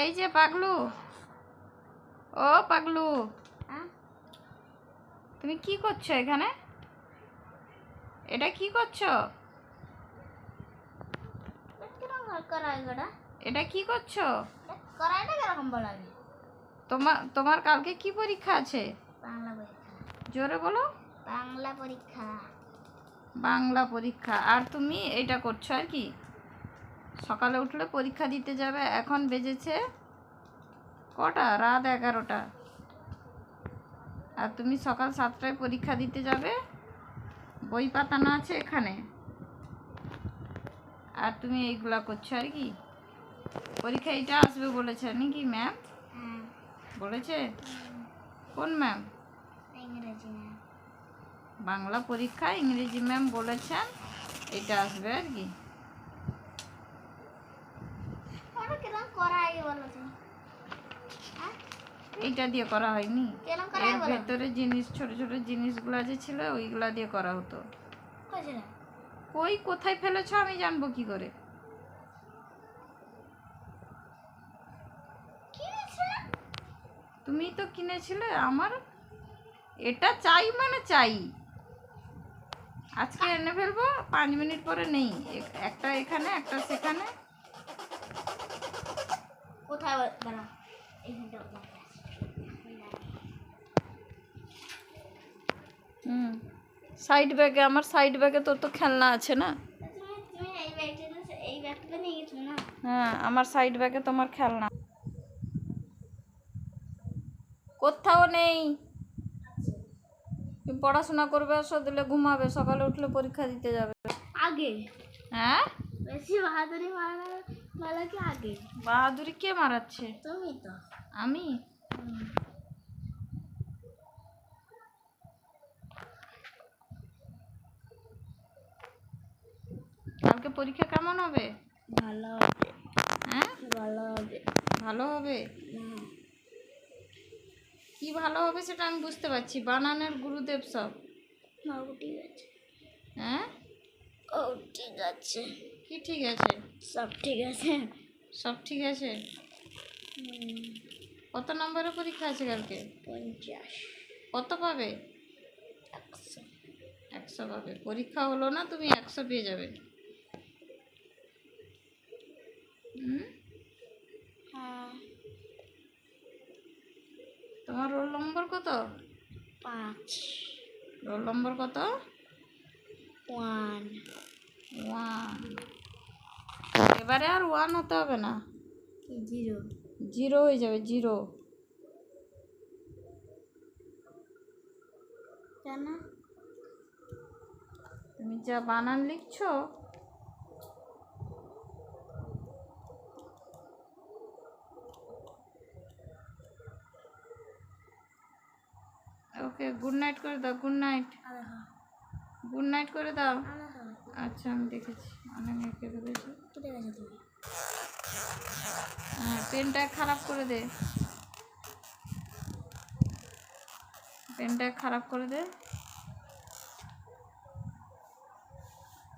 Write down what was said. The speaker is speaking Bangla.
এই যে পাগলু। ও পাগলু। হ্যাঁ? তুমি কি করছ এখানে? এটা কি করছ? এটা কি করছ? তোমার তোমার কালকে কি পরীক্ষা আছে? বাংলা পরীক্ষা। জোরে বলো। বাংলা পরীক্ষা। বাংলা পরীক্ষা। আর তুমি এটা করছ আর কি? সকালে উঠলে পরীক্ষা দিতে যাবে। এখন বেজেছে কটা? রাত এগারোটা। আর তুমি সকাল সাতটায় পরীক্ষা দিতে যাবে। বই পাতানো আছে এখানে। আর তুমি এইগুলা করছ আর কি? পরীক্ষা এটা আসবে বলেছে নাকি ম্যাম? বলেছে? কোন ম্যাম? বাংলা পরীক্ষা ইংরেজি ম্যাম বলেছেন। এটা আসবে আর কি ওটা কীরকম করাই বলো তুমি হ্যাঁ এইটা দিয়ে করা হয়নি। এর ভেতরে জিনিস ছোট ছোট জিনিসগুলো যে ছিল ওইগুলা দিয়ে করা হতো। কই কোথায় ফেলেছো আমি জানব কি করে? তুমি তো কিনেছিলে আমার। এটা চাই মানে চাই। আজকে এনে ফেলব পাঁচ মিনিট পরে নেই। এক- একটা এখানে একটা সেখানে। এইখানটা। হুম। সাইড ব্যাগে আমার সাইড ব্যাগে তোর তো খেলনা আছে না? হ্যাঁ আমার সাইড ব্যাগে তোমার খেলনা। কোথাও নেই। তুমি পড়াশোনা করবে আসো দিলে ঘুমাবে সকালে উঠলে পরীক্ষা দিতে যাবে। আগে? হ্যাঁ? বেশি বাহাদুরি মারা কি আগে। বাহাদুরি কে মারাচ্ছে? তুমি তো। আমি? কালকে পরীক্ষা কেমন হবে? ভালো হবে হ্যাঁ? ভালো হবে। ভালো হবে। কি ভালো হবে সেটা আমি বুঝতে পারছি। বানানের গুরুদেব সব। ঠিক আছে হ্যাঁ? ও ঠিক আছে কি ঠিক আছে? সব ঠিক আছে। সব ঠিক আছে? কত নম্বরের পরীক্ষা আছে কালকে? পঞ্চাশ। কত পাবে? একশো। একশো পাবে। পরীক্ষা হলো না তুমি একশো পেয়ে যাবে। হুম? হ্যাঁ। তোমার রোল নম্বর কত? পাঁচ। রোল নম্বর কত? ওয়ান। ওয়ান। এবারে আর ওয়ান হতে হবে না। জিরো। জিরো হয়ে যাবে জিরো। কেন? তুমি যা বানান লিখছো ওকে গুড নাইট করে দাও গুড নাইট গুড নাইট করে দাও। আচ্ছা আমি দেখেছি। অনেক হ্যাঁ পেনটা খারাপ করে দে। পেনটা খারাপ করে দে।